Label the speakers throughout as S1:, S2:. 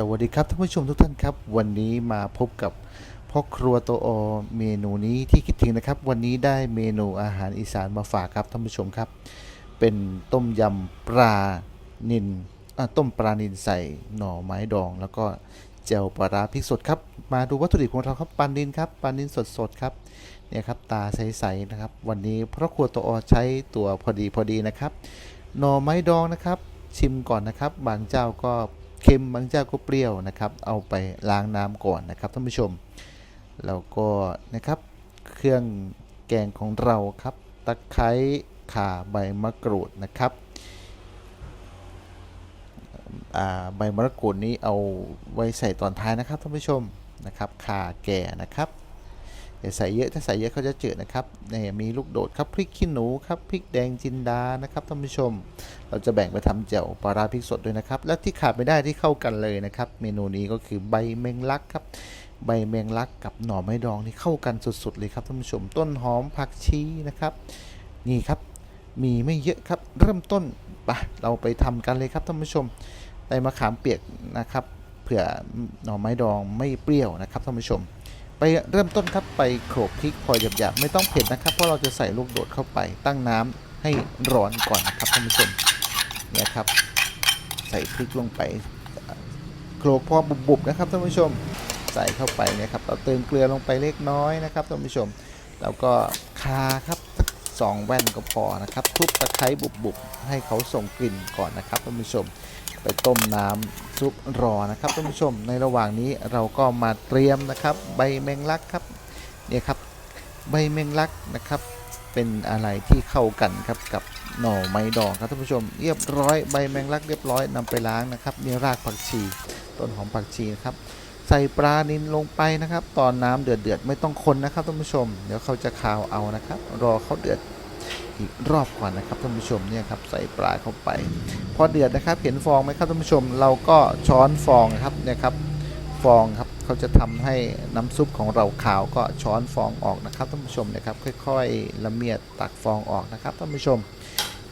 S1: สวัสดีครับท่านผู้ชมทุกท่านครับ วันนี้มาพบกับพ่อครัวโตโอเมนูนี้ที่คิดถึงนะครับ วันนี้ได้เมนูอาหารอีสานมาฝากครับท่านผู้ชมครับ เป็นต้มยำปลานินต้มปลานินใส่หน่อไม้ดอง แล้วก็เจลปลาร้าพริกสดครับมาดูวัตถุดิบของเราครับปลานินครับปลานินสดๆครับเนี่ยครับตาใสๆนะครับ วันนี้พ่อครัวโตโอใช้ตัวพอดีพอดีนะครับหน่อไม้ดองนะครับชิมก่อนนะครับ บางเจ้าก็ เค็มบางเจ้าก็เปรี้ยวนะครับ เอาไปล้างน้ำก่อนนะครับท่านผู้ชม แล้วก็นะครับเครื่องแกงของเราครับ ตะไคร้ข่าใบมะกรูดนะครับใบมะกรูดนี้เอาไว้ใส่ตอนท้ายนะครับท่านผู้ชมนะครับข่าแก่นะครับ อย่าใส่เยอะถ้าใส่เยอะเขาจะจืดนะครับนี่มีลูกโดดครับพริกขี้หนูครับพริกแดงจินดานะครับท่านผู้ชม เราจะแบ่งไปทำแจ่วปลาราพริกสดด้วยนะครับ และที่ขาดไม่ได้ที่เข้ากันเลยนะครับ เมนูนี้ก็คือใบแมงลักครับใบแมงลักกับหน่อไม้ดองนี่เข้ากันสุดๆเลยครับท่านผู้ชมต้นหอมผักชีนะครับ นี่ครับมีไม่เยอะครับเริ่มต้นไปเราไปทำกันเลยครับท่านผู้ชมใบมะขามเปียกนะครับเผื่อหน่อไม้ดองไม่เปรี้ยวนะครับท่านผู้ชม ไปเริ่มต้นครับไปโขลกพริกพอหยาบๆไม่ต้องเผ็ดนะครับ เพราะเราจะใส่ลูกโดดเข้าไปตั้งน้ำให้ร้อนก่อนนะครับท่านผู้ชมเนี่ยครับ ใส่พริกลงไปโขลกพอบุบๆนะครับท่านผู้ชมใส่เข้าไปเนี่ยครับเราเติมเกลือลงไปเล็กน้อยนะครับท่านผู้ชม แล้วก็คาครับ สองแว่นก็พอนะครับ ทุบตะไคร้บุบๆให้เขาส่งกลิ่นก่อนนะครับท่านผู้ชมไปต้มน้ำซุปรอนะครับท่านผู้ชมในระหว่างนี้เราก็มาเตรียมนะครับ ใบแมงลักครับเนี่ยครับใบแมงลักนะครับ เป็นอะไรที่เข้ากันครับกับหน่อไม้ดองครับท่านผู้ชมเรียบร้อยใบแมงลักเรียบร้อยนำไปล้างนะครับมีรากผักชี ต้นหอมผักชีนะครับ ใส่ปลานินลงไปนะครับ ตอนน้ำเดือดเดือดไม่ต้องคนนะครับท่านผู้ชม เดี๋ยวเขาจะคาวเอานะครับ รอเขาเดือดอีกรอบก่อนนะครับท่านผู้ชมเนี่ยครับใส่ปลาเข้าไปพอเดือดนะครับ เห็นฟองไหมครับท่านผู้ชม เราก็ช้อนฟองครับเนี่ยครับฟองครับเขาจะทำให้น้ำซุปของเราขาวก็ช้อนฟองออกนะครับท่านผู้ชมนะครับ ค่อย ๆ ละเมียดตักฟองออกนะครับท่านผู้ชม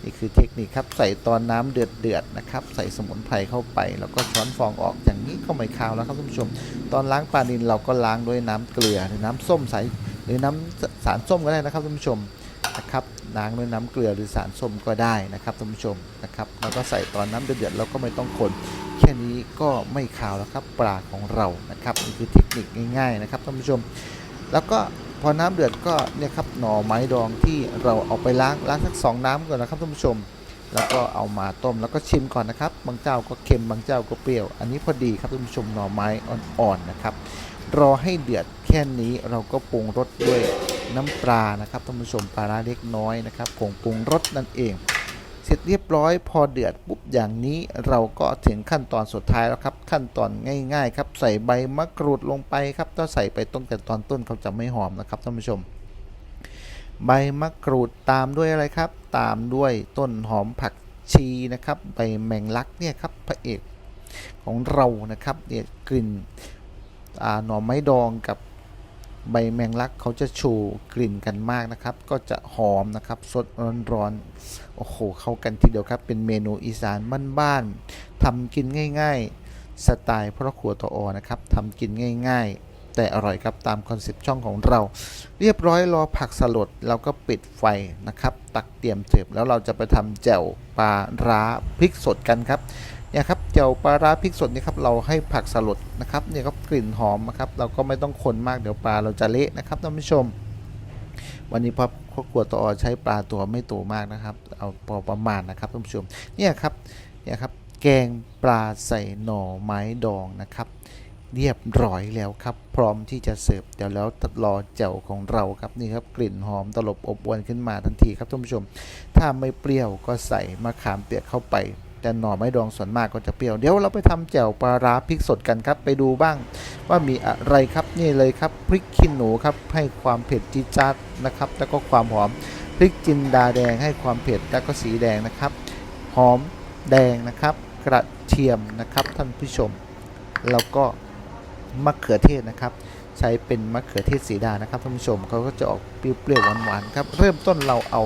S1: นี่คือเทคนิคครับใส่ตอนน้ำเดือดเดือดๆนะครับ ใส่สมุนไพรเข้าไป แล้วก็ช้อนฟองออกอย่างนี้ก็ไม่ขาวแล้วครับท่านผู้ชม ตอนล้างปลานิลเราก็ล้างด้วยน้ำเกลือหรือน้ำส้มใสหรือน้ำสารส้มก็ได้นะครับท่านผู้ชมนะครับล้างด้วยน้ำเกลือหรือสารส้มก็ได้นะครับท่านผู้ชมนะครับแล้วก็ใส่ตอนน้ำเดือดๆเราก็ไม่ต้องคนแค่นี้ก็ไม่ขาวแล้วครับปลาของเรานะครับนี่คือเทคนิคง่ายๆนะครับท่านผู้ชม แล้วก็พอน้ำเดือดก็เนี่ยครับหน่อไม้ดองที่เราเอาไปล้างล้างสักสองน้ำก่อนนะครับท่านผู้ชม แล้วก็เอามาต้มแล้วก็ชิมก่อนนะครับ บางเจ้าก็เค็มบางเจ้าก็เปรี้ยว อันนี้พอดีครับท่านผู้ชมหน่อไม้อ่อนๆนะครับ รอให้เดือดแค่นี้เราก็ปรุงรสด้วยน้ำปลานะครับท่านผู้ชมปลาร้าเล็กน้อยนะครับผงปรุงรสนั่นเอง เสร็จเรียบร้อยพอเดือดปุ๊บอย่างนี้เราก็ถึงขั้นตอนสุดท้ายแล้วครับ ขั้นตอนง่ายๆครับใส่ใบมะกรูดลงไปครับถ้าใส่ไปต้นแต่ตอนต้นเขาจะไม่หอมนะครับท่านผู้ชม ใบมะกรูดตามด้วยอะไรครับ ตามด้วยต้นหอมผักชีนะครับใบแมงลักเนี่ยครับพระเอกของเรานะครับเนี่ยกลิ่นหน่อไม้ดองกับ ใบแมงลักเขาจะชูกลิ่นกันมากนะครับ ก็จะหอมนะครับสดร้อนๆโอ้โหเข้ากันทีเดียวครับ เป็นเมนูอีสานบ้านๆทำกินง่าย ๆ สไตล์พ่อครัวตออนะครับทำกินง่าย ๆ แต่อร่อยครับตามคอนเซปต์ช่องของเรา เรียบร้อยรอผักสลดเราก็ปิดไฟนะครับ ตักเตรียมเสิร์ฟแล้วเราจะไปทำแจ่วปลาร้าพริกสดกันครับ จ่วปลาร้าพริกสดนี่ครับเราให้ผักสลดนะครับเนี่ยครับกลิ่นหอมนะครับเราก็ไม่ต้องคนมากเดี๋ยวปลาเราจะเละนะครับท่านผู้ชม วันนี้พอครอบครัวตออใช้ปลาตัวไม่โตมากนะครับ เอาพอประมาณนะครับท่านผู้ชมเนี่ยครับเนี่ยครับแกงปลาใส่หน่อไม้ดองนะครับเรียบร้อยแล้วครับ พร้อมที่จะเสิร์ฟเดี๋ยวแล้วรอแจ่วของเราครับนี่ครับกลิ่นหอมตลบอบอวนขึ้นมาทันทีครับท่านผู้ชม ถ้าไม่เปรี้ยวก็ใส่มะขามเปียกเข้าไป แต่หน่อไม้ดองส่วนมากก็จะเปรี้ยวเดี๋ยวเราไปทำแจ่วปลาร้าพริกสดกันครับไปดูบ้าง ว่ามีอะไรครับนี่เลยครับพริกขี้หนูครับให้ความเผ็ดจี๊ดจ๊าดนะครับ แล้วก็ความหอมพริกจินดาแดงให้ความเผ็ดแล้วก็สีแดงนะครับ หอมแดงนะครับ กระเทียมนะครับท่านผู้ชม แล้วก็มะเขือเทศนะครับ ใช้เป็นมะเขือเทศสีดานะครับท่านผู้ชมเขาก็จะออกเปรี้ยวๆหวานๆครับเริ่มต้นเราเอา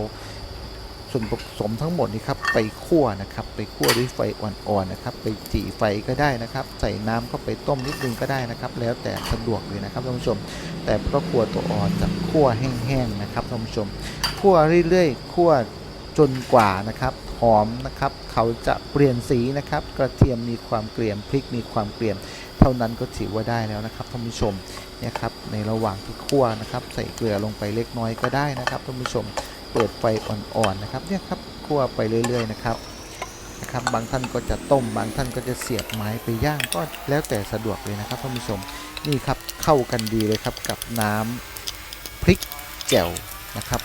S1: ส่วนผสมทั้งหมดนี้ครับไปคั่วนะครับ ไปคั่วด้วยไฟอ่อนๆนะครับ ไปจี่ไฟก็ได้นะครับ ใส่น้ำเข้าไปต้มนิดนึงก็ได้นะครับ แล้วแต่สะดวกเลยนะครับท่านผู้ชม แต่เพราะครัวตัวอ่อนจะคั่วแห้งๆนะครับท่านผู้ชมคั่วเรื่อยๆคั่วจนกว่านะครับหอมนะครับเขาจะเปลี่ยนสีนะครับ กระเทียมมีความเกลี่ยมพริกมีความเกลี่ยม เท่านั้นก็ถือว่าได้แล้วนะครับท่านผู้ชมเนี่ยครับในระหว่างที่คั่วนะครับ ใส่เกลือลงไปเล็กน้อยก็ได้นะครับท่านผู้ชม เปิดไฟอ่อนๆนะครับเนี่ยครับคั่วไปเรื่อย ๆ นะครับนะครับ บางท่านก็จะต้ม บางท่านก็จะเสียบไม้ไปย่างก็แล้วแต่สะดวกเลยนะครับท่านผู้ชมนี่ครับเข้ากันดีเลยครับกับน้ำพริกแจ่วนะครับ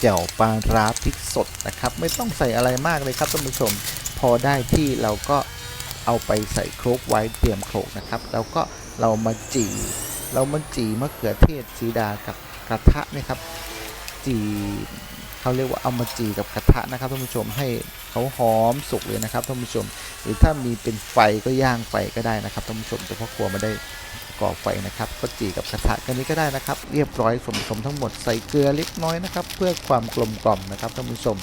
S1: แจ่วปลาร้าพริกสดนะครับ ไม่ต้องใส่อะไรมากเลยครับท่านผู้ชมพอได้ที่เราก็เอาไปใส่โครกไว้เตรียมโครกนะครับ แล้วก็เรามาจี่เรามาจี่มะเขือเทศสีดากับกระทะนะครับ จีเขาเรียกว่าเอามาจีกับกระทะนะครับท่านผู้ชมให้เขาหอมสุกเลยนะครับท่านผู้ชม หรือถ้ามีเป็นไฟก็ย่างไฟก็ได้นะครับท่านผู้ชมแต่พ่อครัวม่ได้ก่อไฟนะครับก็จีกับกระทะกันนี้ก็ได้นะครับ เรียบร้อยสมสมทั้งหมดใส่เกลือเล็กน้อยนะครับ เพื่อความกลมกล่อมนะครับท่านผู้ชม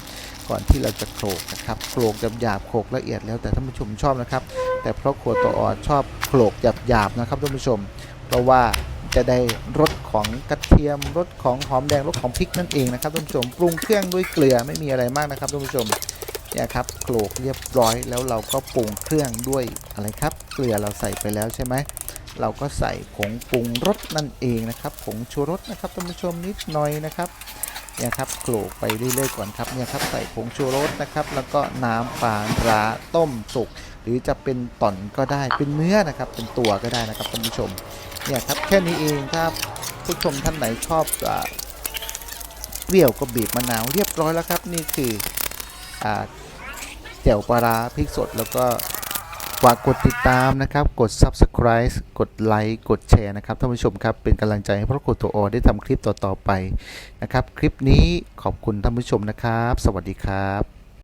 S1: ก่อนที่เราจะโขลกนะครับโขลกหยาบๆโขลกละเอียดแล้วแต่ท่านผู้ชมชอบนะครับ แต่เพราะครัวตัวอ่อนชอบโขลกหยาบๆนะครับท่านผู้ชม เพราะว่า จะได้รสของกระเทียมรสของหอมแดงรสของพริกนั่นเองนะครับท่านผู้ชมปรุงเครื่องด้วยเกลือไม่มีอะไรมากนะครับท่านผู้ชมเนี่ยครับโขลกเรียบร้อยแล้วเราก็ปรุงเครื่องด้วยอะไรครับ เกลือเราใส่ไปแล้วใช่ไหมเราก็ใส่ผงปรุงรสนั่นเองนะครับผงชูรสนะครับท่านผู้ชมนิดหน่อยนะครับเนี่ยครับโขลกไปเรื่อยๆก่อนครับเนี่ยครับใส่ผงชูรสนะครับ แล้วก็น้ำปลาร้าต้มสุก หรือจะเป็นต่อนก็ได้เป็นเนื้อนะครับ เป็นตัวก็ได้นะครับท่านผู้ชมเนี่ยครับแค่นี้เองถ้าผู้ชมท่านไหนชอบอาเปรี้ยวก็บีบมะนาวเรียบร้อยแล้วครับ นี่คืออาแจ่วปลาร้าพริกสดแล้วก็ฝากกดติดตามนะครับ กด subscribe กดไลค์กดแชร์นะครับท่านผู้ชมครับ เป็นกำลังใจให้พระโกตัวอได้ทำคลิปต่อ ๆ ไปนะครับ คลิปนี้ขอบคุณท่านผู้ชมนะครับ สวัสดีครับ